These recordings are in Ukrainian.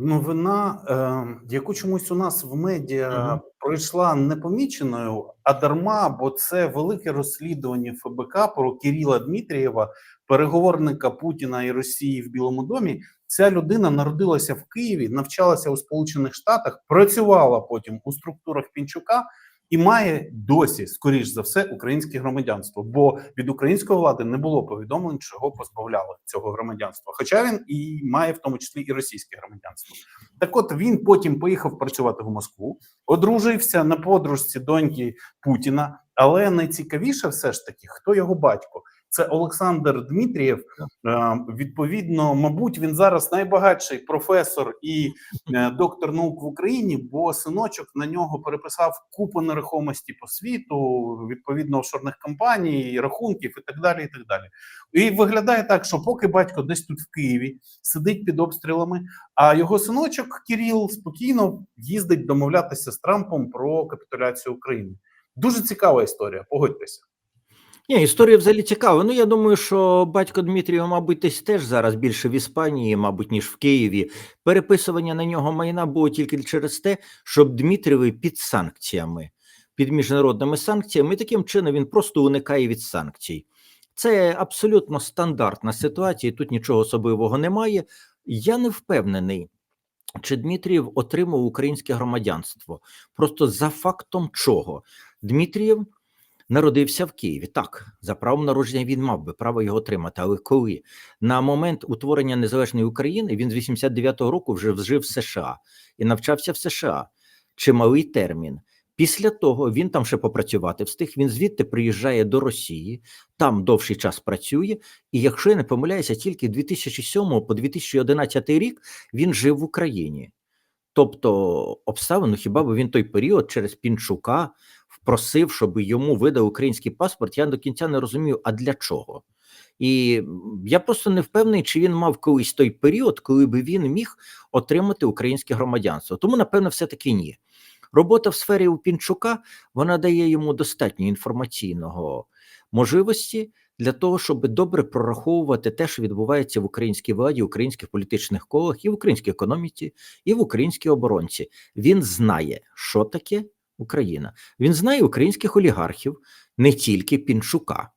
Новина, е, яку чомусь у нас в медіа угу. пройшла непоміченою, а дарма, бо це велике розслідування ФБК про Кирила Дмитрієва, переговорника Путіна і Росії в Білому домі. Ця людина народилася в Києві, навчалася у Сполучених Штатах, працювала потім у структурах Пінчука і має досі, скоріш за все, українське громадянство. Бо від української влади не було повідомлень, чого позбавляли цього громадянства. Хоча він і має в тому числі і російське громадянство. Так, от він потім поїхав працювати в Москву, одружився на подружці доньки Путіна. Але найцікавіше, все ж таки, хто його батько. Це Олександр Дмитрієв. Е, Відповідно, мабуть, він зараз найбагатший професор і е, доктор наук в Україні, бо синочок на нього переписав купу нерухомості по світу, відповідно офшорних компаній, рахунків і так далі. І так далі. І виглядає так, що поки батько десь тут в Києві сидить під обстрілами, а його синочок Кіріл спокійно їздить домовлятися з Трампом про капітуляцію України. Дуже цікава історія. Погодьтеся. Ні, історія взагалі цікава. Ну я думаю, що батько Дмитрія, мабуть, десь теж зараз більше в Іспанії, мабуть, ніж в Києві. Переписування на нього майна було тільки через те, щоб Дмитрієві під санкціями, під міжнародними санкціями, і таким чином він просто уникає від санкцій. Це абсолютно стандартна ситуація. Тут нічого особливого немає. Я не впевнений. Чи Дмитрієв отримав українське громадянство? Просто за фактом чого? Дмитрієв народився в Києві. Так, за правом народження він мав би право його отримати. Але коли на момент утворення незалежної України він з 89-го року вже жив в США і навчався в США. Чималий термін. Після того він там ще попрацювати встиг. Він звідти приїжджає до Росії, там довший час працює. І якщо я не помиляюся, тільки 2007 по 2011 рік він жив в Україні. Тобто, обставину, хіба б він той період через Пінчука просив, щоб йому видав український паспорт. Я до кінця не розумію, а для чого. І я просто не впевнений, чи він мав колись той період, коли би він міг отримати українське громадянство. Тому, напевно, все-таки ні. Робота в сфері у Пінчука вона дає йому достатньо інформаційного можливості для того, щоб добре прораховувати те, що відбувається в українській владі, українських політичних колах, і в українській економіці, і в українській оборонці. Він знає, що таке Україна. Він знає українських олігархів, не тільки Пінчука.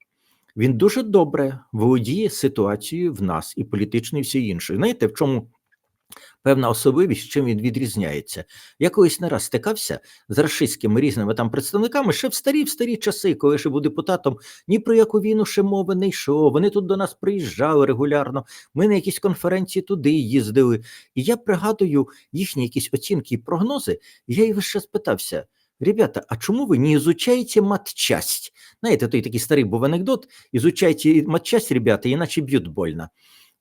Він дуже добре володіє ситуацією в нас і політичною і всі іншою. Знаєте, в чому певна особливість, чим він відрізняється? Я колись не раз стикався з рашистськими різними там представниками ще в старі в старі часи, коли ще був депутатом, ні про яку війну ще мови не йшов. Вони тут до нас приїжджали регулярно. Ми на якісь конференції туди їздили. І я пригадую їхні якісь оцінки і прогнози. Я їх весь час питався. Ребята, а чому ви не изучаете матчасть? Знаєте, той такий старий був анекдот: изучайте матчасть, ребята, іначе б'ють больно.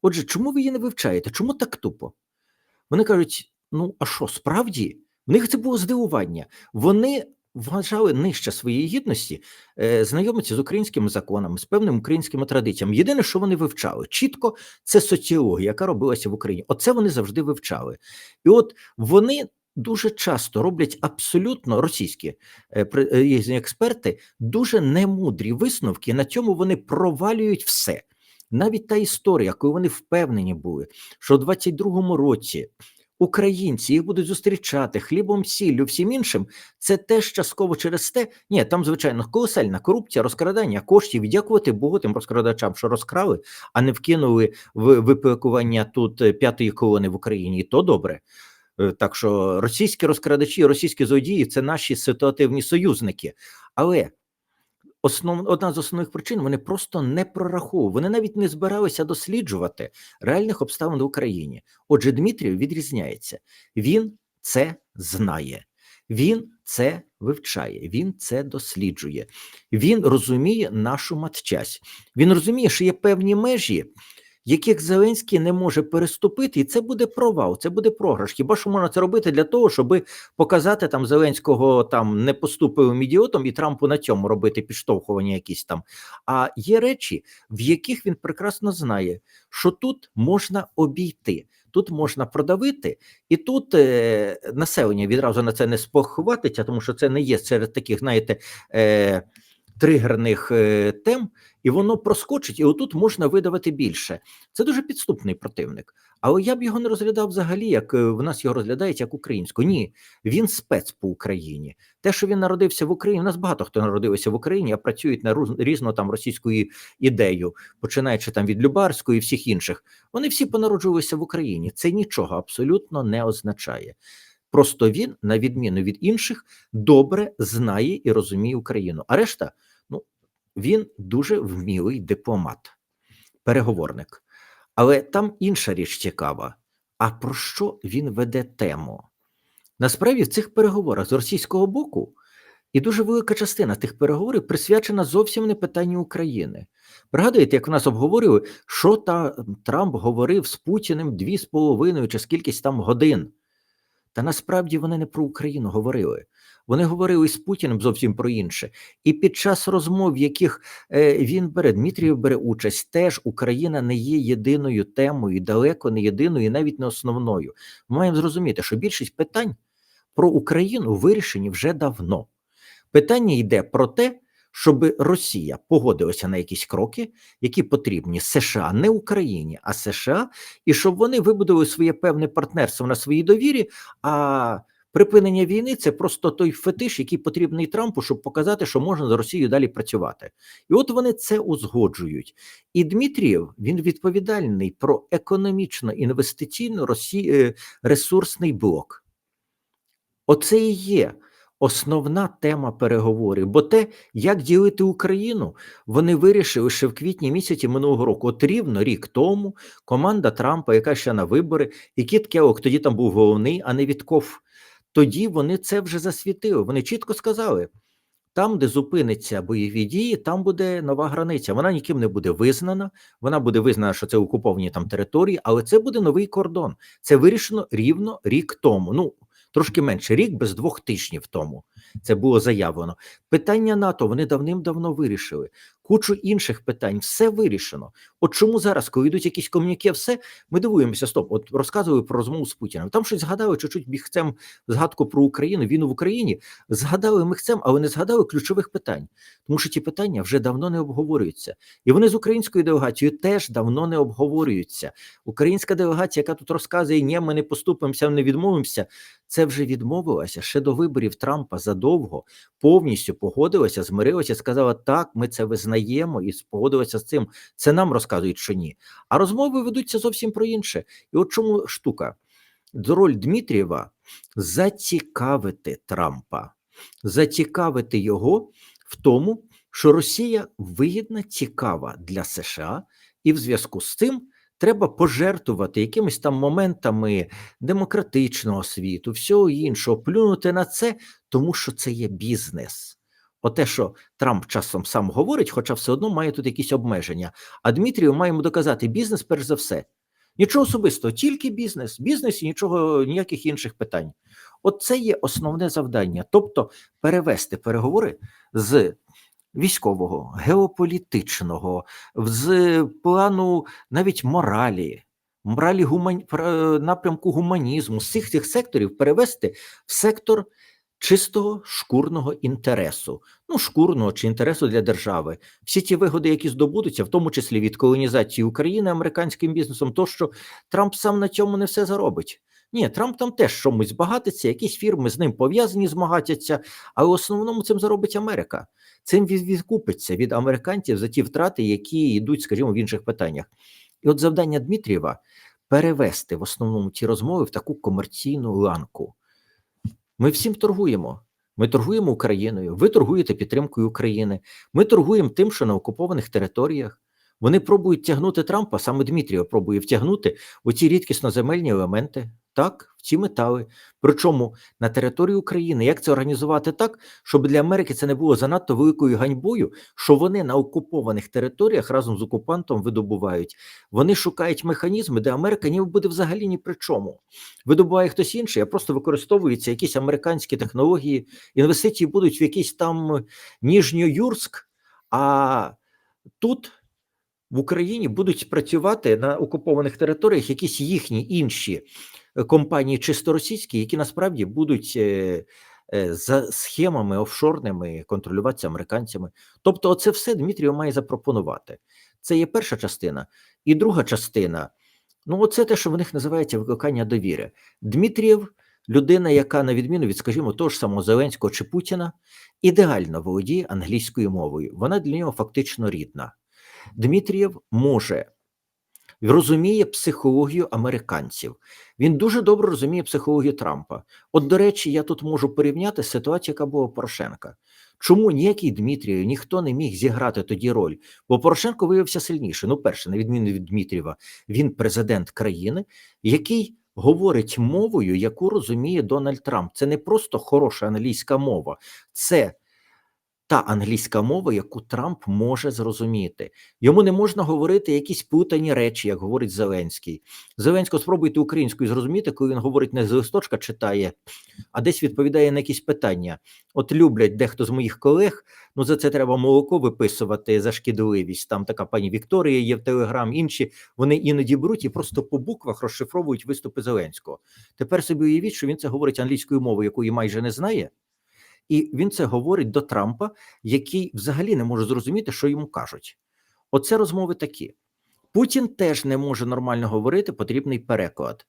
Отже, чому ви її не вивчаєте? Чому так тупо? Вони кажуть: ну, а що, справді? В них це було здивування. Вони вважали нижче своєї гідності, е, знайомитися з українськими законами, з певними українськими традиціями. Єдине, що вони вивчали чітко, це соціологія, яка робилася в Україні. Оце вони завжди вивчали. І от вони дуже часто роблять абсолютно російські е, різні експерти дуже немудрі висновки. На цьому вони провалюють все. Навіть та історія, коли вони впевнені були, що у 22-му році українці їх будуть зустрічати хлібом, сіллю, всім іншим, це теж частково через те, ні, там звичайно колосальна корупція, розкрадання коштів. Дякувати Богу тим розкрадачам, що розкрали, а не вкинули в випилкування тут е, п'ятої колони в Україні. І то добре. Е, так що російські розкрадачі, російські злодії це наші ситуативні союзники. Але основ, одна з основних причин вони просто не прораховували, вони навіть не збиралися досліджувати реальних обставин в Україні. Отже, Дмитрів відрізняється, він це знає, він це вивчає, він це досліджує, він розуміє нашу матчасть. Він розуміє, що є певні межі яких Зеленський не може переступити, і це буде провал, це буде програш. Хіба що можна це робити для того, щоб показати там Зеленського там не поступивим ідіотом і Трампу на цьому робити підштовхування якісь там. А є речі, в яких він прекрасно знає, що тут можна обійти. Тут можна продавити, і тут е, населення відразу на це не спохватиться, тому що це не є серед таких, знаєте, е, тригерних е, тем, і воно проскочить, і отут можна видавати більше. Це дуже підступний противник. Але я б його не розглядав взагалі, як е, в нас його розглядають як українську. Ні, він спец по Україні. Те, що він народився в Україні, у нас багато хто народився в Україні, а працюють на різну там російську ідею, починаючи там від Любарської і всіх інших. Вони всі понароджувалися в Україні. Це нічого абсолютно не означає. Просто він, на відміну від інших, добре знає і розуміє Україну. А решта, він дуже вмілий дипломат, переговорник. Але там інша річ цікава. А про що він веде тему? Насправді, в цих переговорах з російського боку і дуже велика частина тих переговорів присвячена зовсім не питанню України. Пригадуєте, як в нас обговорювали, що та Трамп говорив з Путіним дві з половиною чи скількись там годин. Та насправді вони не про Україну говорили. Вони говорили з Путіним зовсім про інше. І під час розмов, в яких е, він бере, Дмитрієв бере участь, теж Україна не є єдиною темою, далеко не єдиною, і навіть не основною. Ми маємо зрозуміти, що більшість питань про Україну вирішені вже давно. Питання йде про те, щоб Росія погодилася на якісь кроки, які потрібні США, не Україні, а США, і щоб вони вибудували своє певне партнерство на своїй довірі. А припинення війни це просто той фетиш, який потрібний Трампу, щоб показати, що можна з Росією далі працювати. І от вони це узгоджують. І Дмитрієв він відповідальний про економічно інвестиційно росі... е, ресурсний блок. Оце і є основна тема переговорів. Бо те, як ділити Україну, вони вирішили ще в квітні місяці минулого року. От рівно рік тому команда Трампа, яка ще на вибори, і Кіт Келлог тоді там був головний, а не Вітков. Тоді вони це вже засвітили. Вони чітко сказали: там, де зупиниться бойові дії, там буде нова границя. Вона ніким не буде визнана. Вона буде визнана, що це окуповані там території, але це буде новий кордон. Це вирішено рівно рік тому. Ну трошки менше рік без двох тижнів тому. Це було заявлено. Питання НАТО вони давним-давно вирішили. Кучу інших питань, все вирішено. От чому зараз, коли йдуть якісь комуніке, все ми дивуємося. Стоп, от розказували про розмову з Путіним. Там щось згадали, чуть-чуть бігцем згадку про Україну, війну в Україні. Згадали михцем, але не згадали ключових питань, тому що ті питання вже давно не обговорюються, і вони з українською делегацією теж давно не обговорюються. Українська делегація, яка тут розказує, ні, ми не поступимося, не відмовимося. Це вже відмовилася ще до виборів Трампа задовго, повністю погодилася, змирилася, сказала, так, ми це визнаємо і погодилася з цим. Це нам розказують, що ні. А розмови ведуться зовсім про інше. І от чому штука? Роль Дмитрієва зацікавити Трампа, зацікавити його в тому, що Росія вигідна, цікава для США, і в зв'язку з цим треба пожертвувати якимись там моментами демократичного світу, всього іншого, плюнути на це, тому що це є бізнес. Оте, що Трамп часом сам говорить, хоча все одно має тут якісь обмеження. А Дмитрію маємо доказати бізнес, перш за все. Нічого особистого, тільки бізнес, бізнес і нічого, ніяких інших питань. От це є основне завдання, тобто перевести переговори з військового, геополітичного, з плану навіть моралі, моралі гуман... напрямку гуманізму, з цих цих секторів перевести в сектор чистого шкурного інтересу, ну шкурного чи інтересу для держави. Всі ті вигоди, які здобудуться, в тому числі від колонізації України американським бізнесом, то що Трамп сам на цьому не все заробить. Ні, Трамп там теж чомусь збагатиться, якісь фірми з ним пов'язані, змагатяться, але в основному цим заробить Америка. Цим відкупиться від американців за ті втрати, які йдуть, скажімо, в інших питаннях. І от завдання Дмитрієва перевести в основному ці розмови в таку комерційну ланку. Ми всім торгуємо. Ми торгуємо Україною, ви торгуєте підтримкою України. Ми торгуємо тим, що на окупованих територіях. Вони пробують тягнути Трампа, саме Дмитрія пробує втягнути оці рідкісноземельні елементи, так, в ці метали. Причому на території України як це організувати так, щоб для Америки це не було занадто великою ганьбою, що вони на окупованих територіях разом з окупантом видобувають. Вони шукають механізми, де Америка ніби буде взагалі ні при чому. Видобуває хтось інший, а просто використовуються якісь американські технології, інвестиції будуть в якийсь там Ніжньоюрськ, а тут. В Україні будуть працювати на окупованих територіях якісь їхні інші компанії, чисто російські, які насправді будуть е, е, за схемами офшорними контролюватися американцями. Тобто, оце все Дмитрієв має запропонувати. Це є перша частина. І друга частина ну, оце те, що в них називається викликання довіри. Дмитрієв людина, яка, на відміну від, скажімо, того ж самого Зеленського чи Путіна, ідеально володіє англійською мовою. Вона для нього фактично рідна. Дмитрієв може розуміє психологію американців. Він дуже добре розуміє психологію Трампа. От, до речі, я тут можу порівняти ситуацію, яка була у Порошенка. Чому ніякий Дмитрію ніхто не міг зіграти тоді роль? Бо Порошенко виявився сильніше. Ну, перше, на відміну від Дмитрієва, він президент країни, який говорить мовою, яку розуміє Дональд Трамп. Це не просто хороша англійська мова, це та англійська мова, яку Трамп може зрозуміти. Йому не можна говорити якісь плутані речі, як говорить Зеленський. Зеленського спробуйте українською зрозуміти, коли він говорить не з листочка читає, а десь відповідає на якісь питання. От люблять дехто з моїх колег. Ну за це треба молоко виписувати за шкідливість. Там така пані Вікторія є в Телеграм. Інші вони іноді беруть і просто по буквах розшифровують виступи Зеленського. Тепер собі уявіть, що він це говорить англійською мовою, якої майже не знає. І він це говорить до Трампа, який взагалі не може зрозуміти, що йому кажуть. Оце розмови такі. Путін теж не може нормально говорити, потрібний переклад.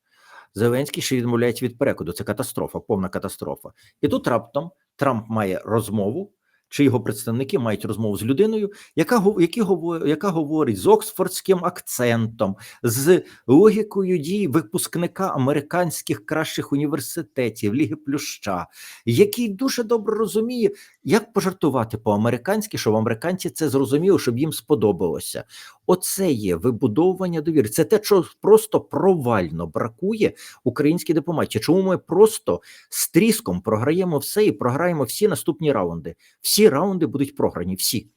Зеленський ще відмовляється від перекладу. Це катастрофа, повна катастрофа. І тут раптом Трамп має розмову, чи його представники мають розмову з людиною, яка які яка говорить з оксфордським акцентом, з логікою дій випускника американських кращих університетів, Ліги Плюща, який дуже добре розуміє, як пожартувати по-американськи, щоб американці це зрозуміли, щоб їм сподобалося. Оце є вибудовування довіри. Це те, що просто провально бракує українській дипломатії. Чому ми просто з тріском програємо все і програємо всі наступні раунди? Всі раунди будуть програні, всі.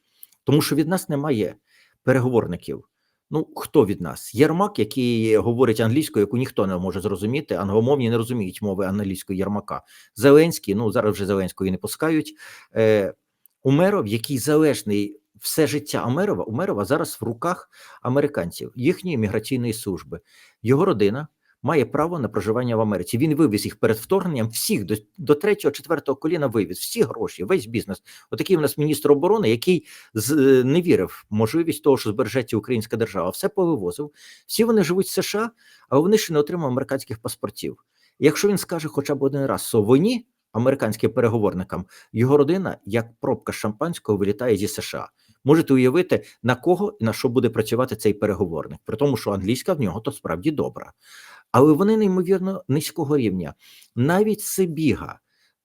Тому що від нас немає переговорників. Ну, хто від нас? Єрмак, який говорить англійською, яку ніхто не може зрозуміти, англомовні не розуміють мови англійської Єрмака. Зеленський, ну зараз вже Зеленського не пускають. Е, Умеров, який залежний все життя Умерова, Умерова зараз в руках американців, їхньої міграційної служби. Його родина має право на проживання в Америці. Він вивіз їх перед вторгненням всіх до, до третього, четвертого коліна вивіз, всі гроші, весь бізнес. Отакий у нас міністр оборони, який з, е, не вірив в можливість того, що збережеться українська держава, все повивозив. Всі вони живуть в США, а вони ще не отримали американських паспортів. Якщо він скаже хоча б один раз совоні американським переговорникам, його родина, як пробка шампанського, вилітає зі США. Можете уявити, на кого і на що буде працювати цей переговорник, при тому, що англійська в нього то справді добра. Але вони неймовірно низького рівня. Навіть Сибіга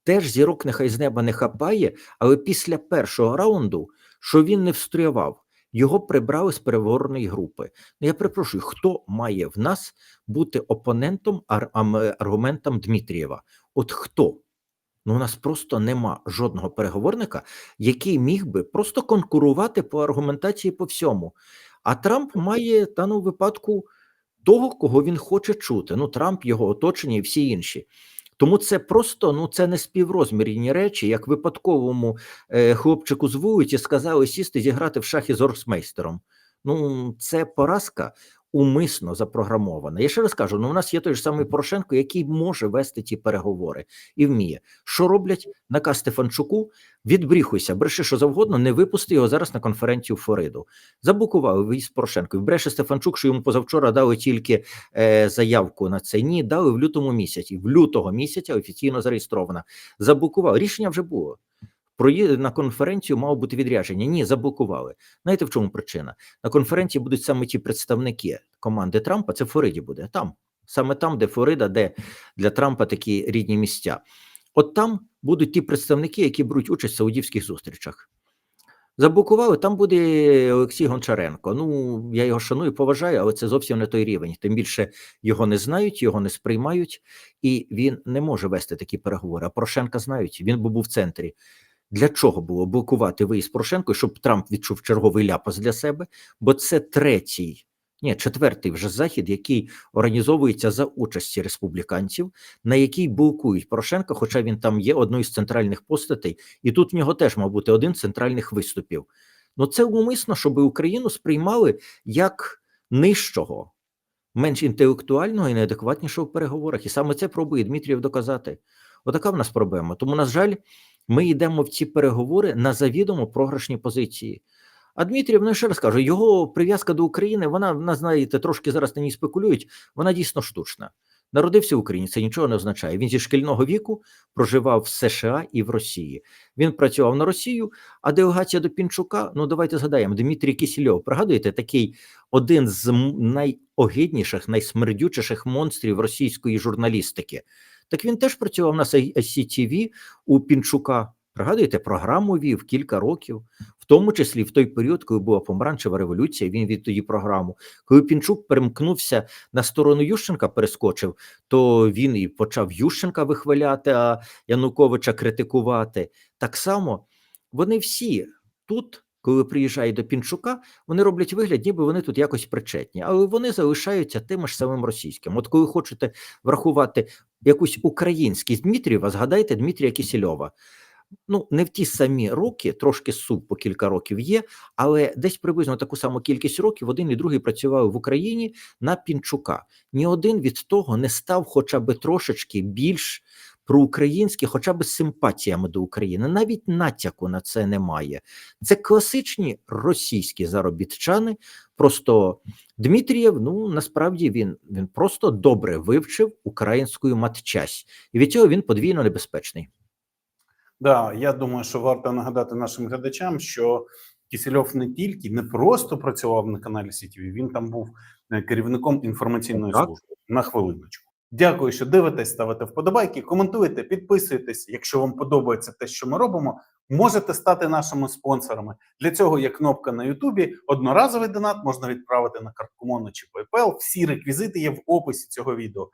теж зірок нехай з неба не хапає, але після першого раунду, що він не встоював, його прибрали з переговорної групи. Ну я перепрошую, хто має в нас бути опонентом ар- аргументам Дмитрієва? От хто? Ну, у нас просто нема жодного переговорника, який міг би просто конкурувати по аргументації по всьому. А Трамп має в даному випадку того, кого він хоче чути. Ну, Трамп, його оточення і всі інші. Тому це просто ну це не співрозмірні речі, як випадковому е, хлопчику з вулиці сказали сісти зіграти в шахи з оргсмейстером. Ну, це поразка умисно запрограмована. Я ще раз кажу: ну у нас є той ж самий Порошенко, який може вести ті переговори і вміє. Що роблять наказ Стефанчуку? Відбріхуйся, бреши що завгодно, не випусти його зараз на конференцію в Флориду. Заблокували виїзд Порошенко. І Бреше Стефанчук, що йому позавчора дали тільки е, заявку на це. Ні, дали в лютому місяці. В лютого місяця офіційно зареєстрована. Заблокували. Рішення вже було. Проїзд на конференцію мало бути відрядження. Ні, заблокували. Знаєте, в чому причина? На конференції будуть саме ті представники команди Трампа. Це в Флориді буде там, саме там, де Флорида, де для Трампа такі рідні місця. От там будуть ті представники, які беруть участь в саудівських зустрічах. Заблокували, там буде Олексій Гончаренко. Ну, я його шаную, поважаю, але це зовсім не той рівень. Тим більше його не знають, його не сприймають, і він не може вести такі переговори. А Порошенка знають, він був в центрі. Для чого було блокувати виїзд Порошенко, щоб Трамп відчув черговий ляпас для себе? Бо це третій, ні, четвертий вже захід, який організовується за участі республіканців, на який блокують Порошенка, хоча він там є одною з центральних постатей, і тут в нього теж мав бути один з центральних виступів. Ну це умисно, щоб Україну сприймали як нижчого, менш інтелектуального і неадекватнішого в переговорах. І саме це пробує Дмитрієв доказати. Отака в нас проблема. Тому, на жаль, ми йдемо в ці переговори на завідомо програшні позиції. А Дмитрієв, ну ще раз кажу, його прив'язка до України, вона, вона знаєте, трошки зараз на ній спекулюють, вона дійсно штучна. Народився в Україні, це нічого не означає. Він зі шкільного віку проживав в США і в Росії. Він працював на Росію, а делегація до Пінчука, ну давайте згадаємо, Дмитрій Кисельов, пригадуєте, такий один з найогидніших, найсмердючіших монстрів російської журналістики. Так він теж працював на SCTV у Пінчука. Пригадуєте, програму вів кілька років, в тому числі в той період, коли була помаранчева революція, він від тоді програму. Коли Пінчук перемкнувся на сторону Ющенка, перескочив, то він і почав Ющенка вихваляти, а Януковича критикувати. Так само вони всі тут, коли приїжджають до Пінчука, вони роблять вигляд, ніби вони тут якось причетні, але вони залишаються тим ж самим російським. От коли хочете врахувати якусь українськість Дмитрієва, згадайте Дмитрія Кісельова. Ну, не в ті самі роки, трошки сув по кілька років є, але десь приблизно таку саму кількість років один і другий працювали в Україні на Пінчука. Ні один від того не став хоча б трошечки більш проукраїнський, хоча б з симпатіями до України. Навіть натяку на це немає. Це класичні російські заробітчани. Просто Дмитрієв, ну насправді він, він просто добре вивчив українську матчасть, і від цього він подвійно небезпечний. Да, я думаю, що варто нагадати нашим глядачам, що Кісельов не тільки не просто працював на каналі СІТВ, він там був е, керівником інформаційної Так. служби. На хвилиночку. Дякую, що дивитесь, ставите вподобайки, коментуєте, підписуєтесь. Якщо вам подобається те, що ми робимо, можете стати нашими спонсорами. Для цього є кнопка на Ютубі. Одноразовий донат можна відправити на картку чи PayPal. Всі реквізити є в описі цього відео.